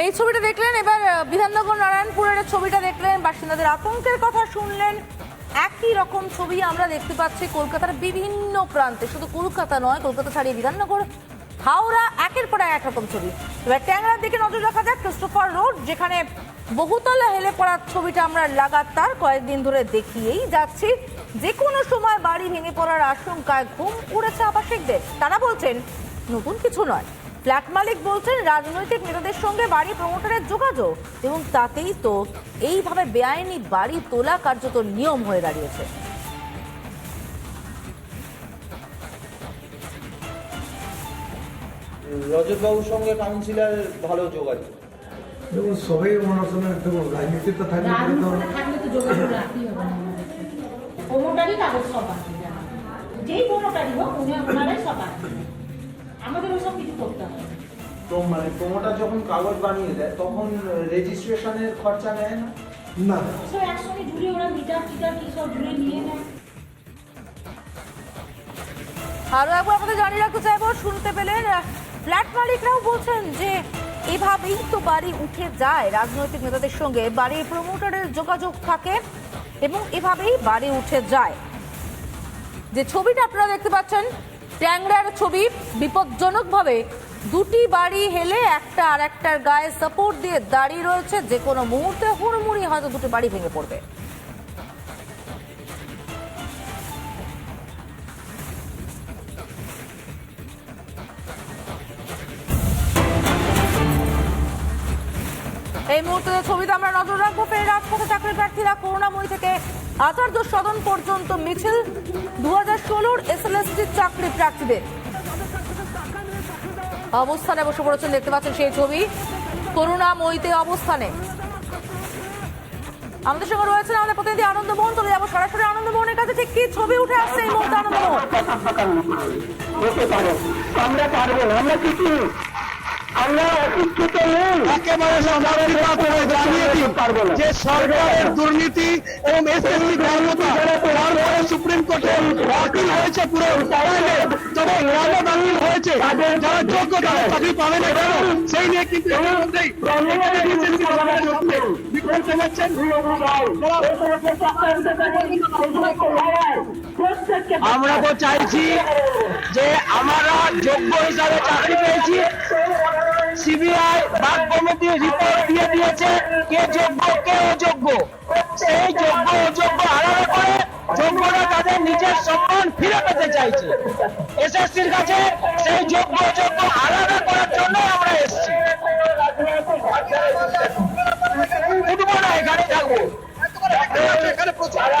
এই ছবিটা দেখলেন, এবার বিধাননগর নারায়ণপুরের ছবিটা দেখলেন, বাসিন্দাদের আতঙ্কের কথা শুনলেন। একই রকম ছবি আমরা দেখতে পাচ্ছি কলকাতার বিভিন্ন প্রান্তে। শুধু কলকাতা নয়, কলকাতা ছাড়িয়ে বিধাননগর, হাওড়া, একের পর এক রকম ছবি। এবার ট্যাংরার দিকে নজর রাখা যাক ক্রিস্টোফার রোড যেখানে বহুতলা হেলে পড়ার ছবিটা আমরা লাগাতার কয়েকদিন ধরে দেখিয়েই যাচ্ছি। যে কোনো সময় বাড়ি ভেঙে পড়ার আশঙ্কায় ঘুম উড়েছে আবাসিকদের। তারা বলছেন, নতুন কিছু নয়। ফ্ল্যাট মালিক বলছেন রাজনৈতিক নেতাদের সঙ্গে বাড়ি প্রমোটারের যোগাযোগ। এবং তাতেই তো এইভাবে বেআইনি বাড়ি তোলা কার্যত নিয়ম হয়ে দাঁড়িয়েছে। রজতবাবুর সঙ্গে কাউন্সিলর ভালো যোগাযোগ। দেখুন সবাই ওনার সঙ্গে দেখুন রাজনীতিতে থাকলে তো থাকলে তো যোগাযোগ রাখতেই হবে না। প্রমোটারই কাগজ সব আছে যেই প্রমোটারই হোক উনি ওনারাই সব আছে। আমাদের ওসব কিছু করতে হবে। তো মানে প্রমোটার যখন কাগজ বানিয়ে দেয় তখন রেজিস্ট্রেশনের খরচা নেয় না? না। সব একসঙ্গে জুড়ে ওরা মিটার টিটার কি সব জুড়ে নিয়ে নেয়। আরও একবার আপনাদের জানিয়ে রাখতে চাইব শুনতে পেলেন ফ্ল্যাট মালিকরাও বলছেন যে এভাবেই তো বাড়ি উঠে যায় রাজনৈতিক নেতাদের সঙ্গে। বাড়ির প্রমোটারের যোগাযোগ থাকে এবং এভাবেই বাড়ি উঠে যায়। যে ছবিটা আপনারা দেখতে পাচ্ছেন ট্যাংরার ছবি বিপজ্জনকভাবে দুটি বাড়ি হেলে একটা আর একটার গায়ে সাপোর্ট দিয়ে দাঁড়িয়ে রয়েছে যে কোনো মুহূর্তে হুড়মুড়ি হয়তো দুটি বাড়ি ভেঙে পড়বে। এই মুহূর্তে ছবিতে আমরা নজর রাখব, ফের রাজপথে প্রার্থীরা করুণাময়ী থেকে আচার্য সদন পর্যন্ত মিছিল দু হাজার ষোলোর এসএলএসটির চাকরি প্রার্থীদের। অবস্থানে বসে পড়েছেন, দেখতে পাচ্ছেন সেই ছবি। করুণাময়ীতে অবস্থানে। আমাদের সঙ্গে রয়েছেন আমাদের প্রতিনিধি আনন্দমোহন চলে যাব সরাসরি আনন্দ আনন্দমোহনের কাছে। ঠিক কি ছবি উঠে আসছে এই মুহূর্তে আনন্দমোহন হতে পারে। আমরা পারব আমরা কিছু একেবারে সমাজের করে জানিয়ে দিন পারব না। যে সরকারের দুর্নীতি এবং এসএসসি সুপ্রিম কোর্টে বাতিল হয়েছে পুরো তবে কেন বাতিল হয়েছে যারা যোগ্য তারা চাকরি পাবে না কেন? সেই নিয়ে কিন্তু ইতিমধ্যেই SSC গভর্নমেন্ট হচ্ছে। বিক্ষোভ জানাচ্ছেন আমরা তো চাইছি যে আমরা যোগ্য হিসাবে চাকরি পেয়েছি। সিবিআই বাদ কমিটি রিপোর্ট দিয়ে দিয়েছে কে যোগ্য কে অযোগ্য। সেই যোগ্য অযোগ্য আলাদা করে যোগ্যরা তাদের নিজের সম্মান ফিরে পেতে চাইছে। এসএসসির কাছে সেই যোগ্য অযোগ্য আলাদা করার জন্য আমরা এসেছি। উঠবো না এখানে থাকব। এরা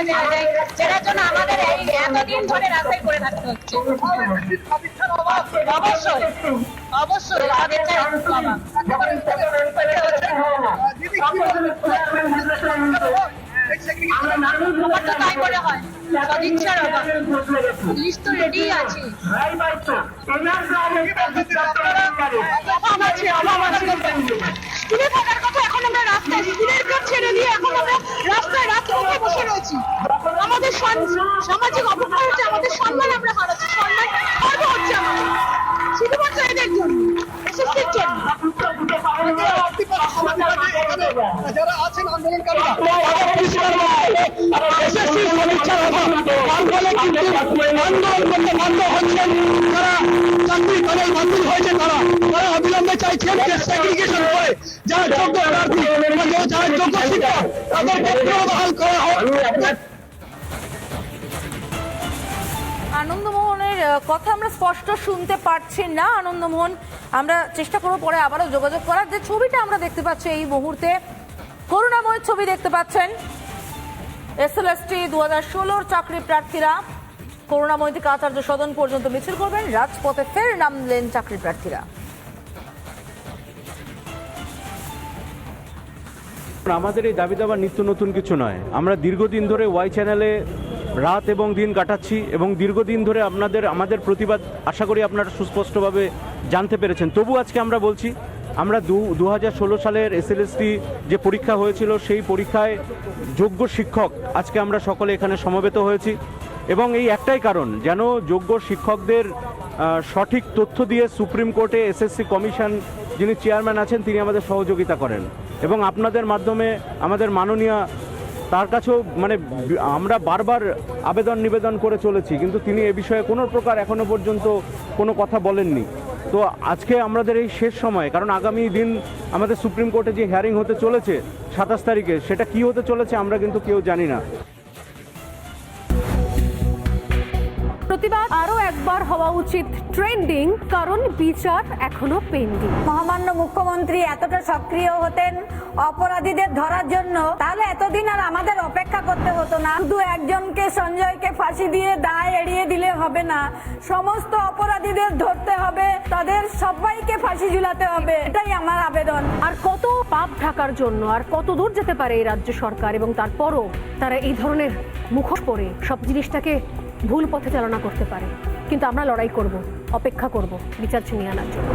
করে দেওয়া যায় যেটার জন্য আমাদের এই এতদিন ধরে রাস্তায় করে থাকতে হচ্ছে। অবশ্যই অবশ্যই তাদের আমার তো তাই মনে হয় সদিচ্ছার অভাব। লিস্ট তো রেডি আছে অভাব আছে স্কুলে থাকার কথা এখন আমরা রাস্তায় স্কুলের কাজ ছেড়ে দিয়ে এখন আমরা রাস্তায় রাত্রিতে বসে রয়েছি আমাদের সন- সামাজিক অবক্ষয় হচ্ছে আমাদের সম্মান আমরা হারাচ্ছি সম্মান খর্ব হচ্ছে আমাদের। শুধুমাত্র এদের জন্য এসএসসির জন্য। যারা আছেন আন্দোলনকারীরা আন্দোলন করতে বাধ্য হচ্ছেন চাকরি তাদের বাতিল হয়েছে তারা। তারা অবিলম্বে চাইছেন যে সেগ্রিগেশন করে যারা যোগ্য প্রার্থী যারা যোগ্য শিক্ষক তাদেরকে পুনর্বহাল করা হোক। কথা আমরা স্পষ্ট শুনতে পারছি না, আনন্দমোহন। আমরা চেষ্টা করব পরে আবারও যোগাযোগ করার। যে ছবিটা আমরা দেখতে পাচ্ছি এই মুহূর্তে, করুণাময় ছবি দেখতে পাচ্ছেন। এসএলএসটি দু হাজার ষোলোর চাকরি প্রার্থীরা। করুণাময় থেকে আচার্য সদন পর্যন্ত মিছিল করবেন। রাজপথে ফের নামলেন চাকরি প্রার্থীরা। আমাদের এই দাবি দাবা নিত্য নতুন কিছু নয়। আমরা দীর্ঘদিন ধরে ওয়াই চ্যানেলে রাত এবং দিন কাটাচ্ছি এবং দীর্ঘদিন ধরে আপনাদের, আমাদের প্রতিবাদ আশা করি আপনারা সুস্পষ্টভাবে জানতে পেরেছেন। তবু আজকে আমরা বলছি, আমরা দু দু সালের এসএলএসটি যে পরীক্ষা হয়েছিল, সেই পরীক্ষায় যোগ্য শিক্ষক আজকে আমরা সকলে এখানে সমবেত হয়েছি এবং এই একটাই কারণ, যেন যোগ্য শিক্ষকদের সঠিক তথ্য দিয়ে সুপ্রিম কোর্টে এসএসসি কমিশন যিনি চেয়ারম্যান আছেন, তিনি আমাদের সহযোগিতা করেন। এবং আপনাদের মাধ্যমে আমাদের মাননীয় তার কাছেও মানে আমরা বারবার আবেদন নিবেদন করে চলেছি, কিন্তু তিনি এ বিষয়ে কোনো প্রকার এখনও পর্যন্ত কোনো কথা বলেননি। তো আজকে আমাদের এই শেষ সময়, কারণ আগামী দিন আমাদের সুপ্রিম কোর্টে যে হিয়ারিং হতে চলেছে সাতাশ তারিখে, সেটা কি হতে চলেছে আমরা কিন্তু কেউ জানি না। প্রতিবাদ আরও একবার হওয়া উচিত। ট্রেন্ডিং কারণ বিচার এখনও পেন্ডিং। মহামান্য মুখ্যমন্ত্রী এতটা সক্রিয় হতেন অপরাধীদের ধরার জন্য তাহলে এতদিন আর আমাদের অপেক্ষা করতে হতো না। শুধু একজনকে সঞ্জয়কে ফাঁসি দিয়ে দায় এড়িয়ে দিলে হবে না। সমস্ত অপরাধীদের ধরতে হবে তাদের সবাইকে ফাঁসি ঝুলাতে হবে। এটাই আমার আবেদন। আর কত পাপ ঢাকার জন্য আর কত দূর যেতে পারে এই রাজ্য সরকার এবং তারপরও তারা এই ধরনের মুখোশ পরে সব জিনিসটাকে ভুল পথে চালনা করতে পারে। কিন্তু আমরা লড়াই করব অপেক্ষা করব বিচার ছিনিয়ে আনার জন্য।